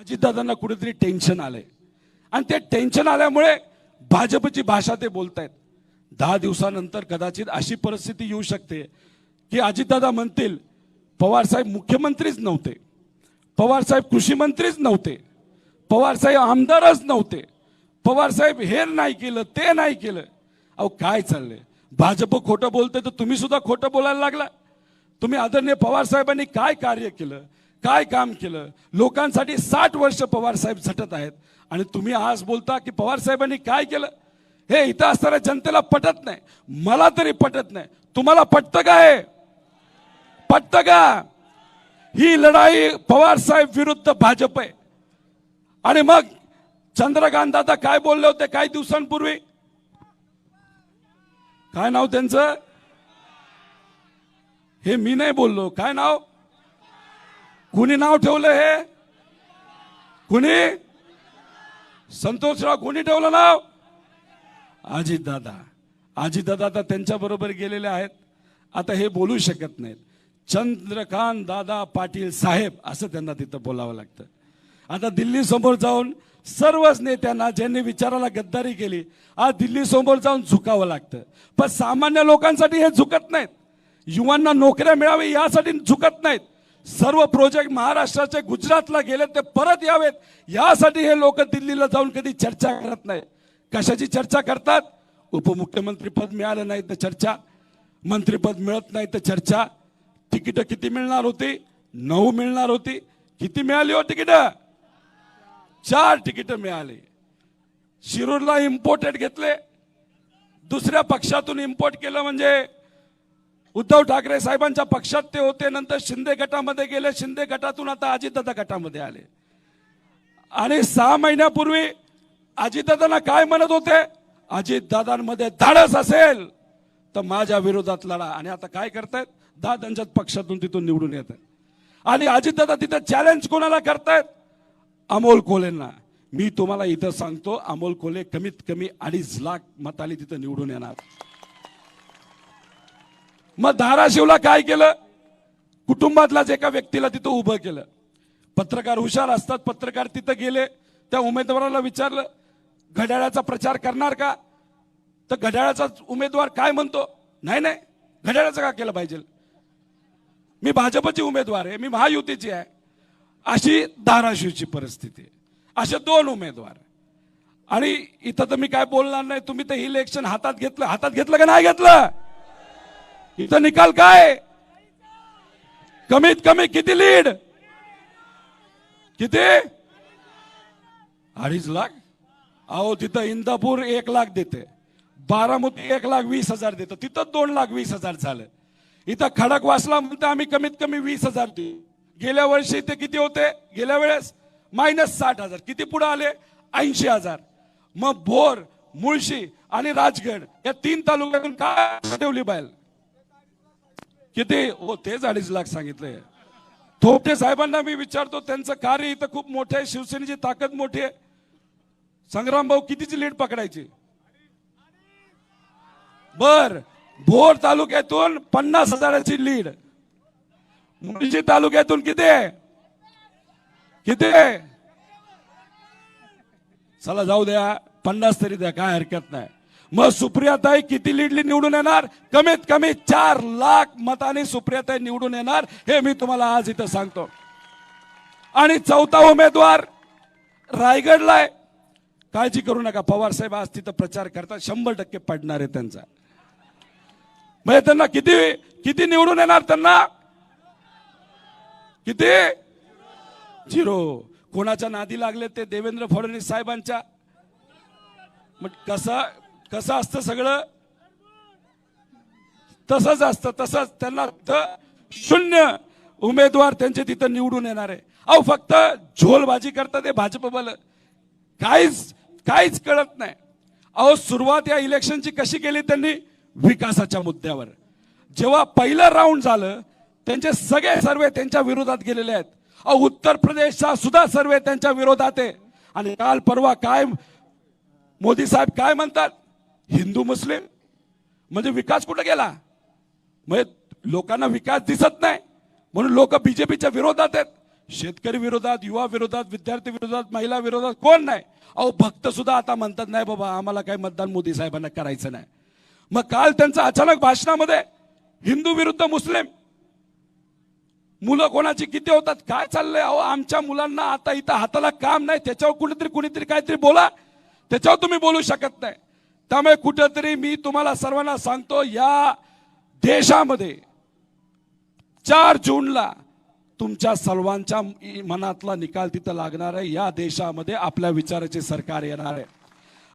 अजितदादांना कुठेतरी टेन्शन आलंय. आणि ते टेन्शन आल्यामुळे भाजपची भाषा ते बोलतायत. दहा दिवसानंतर कदाचित अशी परिस्थिती येऊ शकते की अजितदादा म्हणतील पवारसाहेब मुख्यमंत्रीच नव्हते. पवारसाहेब कृषी मंत्रीच नव्हते. पवारसाहेब आमदारच नव्हते. पवार साहेब हे नाही केलं ते नाही केलं. अहो काय चाललंय? भाजप खोटं बोलतंय तर तुम्ही सुद्धा खोटं बोलायला लागला. तुम्ही आदरणीय पवार साहेबांनी काय कार्य केलं? काय काम केलं? लोकांसाठी साठ वर्ष पवार साहेब झटत आहेत. आणि तुम्ही आज बोलता की पवार साहेबांनी काय केलं? हे इथं असताना जनतेला पटत नाही. मला तरी पटत नाही. तुम्हाला पटतं का हे? पटतं का? ही लढाई पवार साहेब विरुद्ध भाजप आहे. आणि मग चंद्रकांत दादा काय बोलले होते काही दिवसांपूर्वी? काय नाव त्यांचं? हे मी नाही बोललो. काय नाव? कुणी नाव ठेवलं हे? कुणी? संतोषराव कुणी ठेवलं नाव? अजित दादा. आता त्यांच्या बरोबर गेलेले आहेत. आता हे बोलू शकत नाहीत. चंद्रकांत दादा पाटील साहेब असं त्यांना तिथं बोलावं लागतं. आता दिल्ली समोर जाऊन सर्वच नेत्यांना ज्यांनी विचाराला गद्दारी केली आज दिल्ली समोर जाऊन झुकावं लागतं. पण सामान्य लोकांसाठी हे झुकत नाहीत. युवांना नोकऱ्या मिळावी यासाठी झुकत नाहीत. सर्व प्रोजेक्ट महाराष्ट्राचे गुजरातला गेले ते परत यावेत. यासाठी हे लोक दिल्लीला जाऊन कधी चर्चा करत नाही. कशाची चर्चा करतात? उपमुख्यमंत्री पद मिळालं नाही तर चर्चा. मंत्रीपद मिळत नाही तर चर्चा. तिकीट किती मिळणार होती? नऊ मिळणार होती. किती मिळाली हो तिकीट? चार तिकीट मिळाली. शिरूरला इम्पोर्टेड घेतले. दुसऱ्या पक्षातून इम्पोर्ट केलं म्हणजे उद्धव ठाकरे साहेबांच्या पक्षात ते होते नंतर शिंदे गटामध्ये गेले. शिंदे गटातून आता अजितदादा गटामध्ये आले. आणि सहा महिन्यापूर्वी अजितदादांना काय म्हणत होते? अजितदादांमध्ये धाडस असेल तर माझ्या विरोधात लढा. आणि आता काय करतायत? दादांच्याच पक्षातून तिथून निवडून येत आणि अजितदादा तिथं चॅलेंज कोणाला करतायत? अमोल कोलेंना. मी तुम्हाला इथं सांगतो अमोल कोले कमीत कमी अडीच लाख मताली तिथं निवडून येणार. मग धाराशिवला काय केलं? कुटुंबातल्याच एका व्यक्तीला तिथं उभं केलं. पत्रकार हुशार असतात पत्रकार तिथं गेले त्या उमेदवाराला विचारलं घड्याळाचा प्रचार करणार का? तर घड्याळाचा उमेदवार काय म्हणतो? नाही नाही घड्याळाचं का केलं पाहिजे? मी भाजपची उमेदवार आहे मी महायुतीची आहे. अशी धाराशिवची परिस्थिती आहे. असे दोन उमेदवार आणि इथं तर मी काय बोलणार नाही तुम्ही तर इलेक्शन हातात घेतलं हातात घेतलं का नाही घेतलं? इथं निकाल काय? कमीत कमी किती लीड? किती? अडीच लाख? अहो तिथं इंदापूर एक लाख देते. बारामती एक लाख वीस हजार देतं. तिथं दोन लाख वीस हजार झालं. इथं खडक वाचला म्हणते आम्ही कमीत कमी वीस हजार देऊ. गेल्या वर्षी ते किती होते? गेल्या वेळेस मायनस साठ हजार. किती पुढे आले? ऐंशी हजार. मग भोर मुळशी आणि राजगड या तीन तालुक्यातून काय ठेवली बाहेर किती? हो तेच अडीच लाख सांगितलंय. थोपटे साहेबांना मी विचारतो त्यांचं कार्य इथं खूप मोठं आहे शिवसेनेची ताकद मोठी आहे. संग्राम भाऊ कितीची लीड पकडायची? बर भोर तालुक्यातून पन्नास हजाराची लीड. मुळशी तालुक्यातून किती आहे? किती आहे? चला जाऊ द्या पन्नास तरी द्या काय हरकत नाही. मग सुप्रियाताई किती लीडली निवडून येणार? कमीत कमी चार लाख मताने सुप्रियाताई निवडून येणार हे मी तुम्हाला आज इथं सांगतो. आणि चौथा उमेदवार रायगडला आहे. काळजी करू नका पवार साहेब आज तिथं प्रचार करतात शंभर टक्के पडणार आहे त्यांचा. म्हणजे त्यांना किती किती निवडून येणार त्यांना? किती? झिरो. कोणाच्या नादी लागले ते देवेंद्र फडणवीस साहेबांच्या? मग कसं कसं असतं सगळं? तसंच असतं तसंच त्यांना शून्य उमेदवार त्यांचे तिथं निवडून येणार. आहे अहो फक्त झोलबाजी करतात ते भाजप बल. काहीच काहीच कळत नाही. अहो सुरुवात या इलेक्शनची कशी केली त्यांनी? विकासाच्या मुद्द्यावर. जेव्हा पहिलं राऊंड झालं त्यांचे सगळे सर्वे त्यांच्या विरोधात गेलेले आहेत. अहो उत्तर प्रदेशचा सुद्धा सर्वे त्यांच्या विरोधात आहे. आणि काल परवा काय मोदी साहेब काय म्हणतात? हिंदू मुस्लिम म्हणजे विकास कुठे गेला? म्हणजे लोकांना विकास दिसत नाही. म्हणून लोक बीजेपीच्या विरोधात आहेत. शेतकरी विरोधात युवा विरोधात विद्यार्थी विरोधात महिला विरोधात कोण नाही? अहो भक्त सुद्धा आता म्हणतात नाही बाबा आम्हाला काही मतदान मोदी साहेबांना करायचं नाही. मग काल त्यांचं अचानक भाषणामध्ये हिंदू विरुद्ध मुस्लिम. मुलं कोणाची किती होतात? काय चाललंय? अहो आमच्या मुलांना आता इथं हाताला काम नाही. त्याच्यावर कुठेतरी कुणीतरी काहीतरी बोला. त्याच्यावर तुम्ही बोलू शकत नाही. त्यामुळे कुठंतरी मी तुम्हाला सर्वांना सांगतो या देशामध्ये चार जूनला तुमच्या सर्वांच्या मनातला निकाल तिथं लागणार आहे. या देशामध्ये आपल्या विचाराचे सरकार येणार आहे.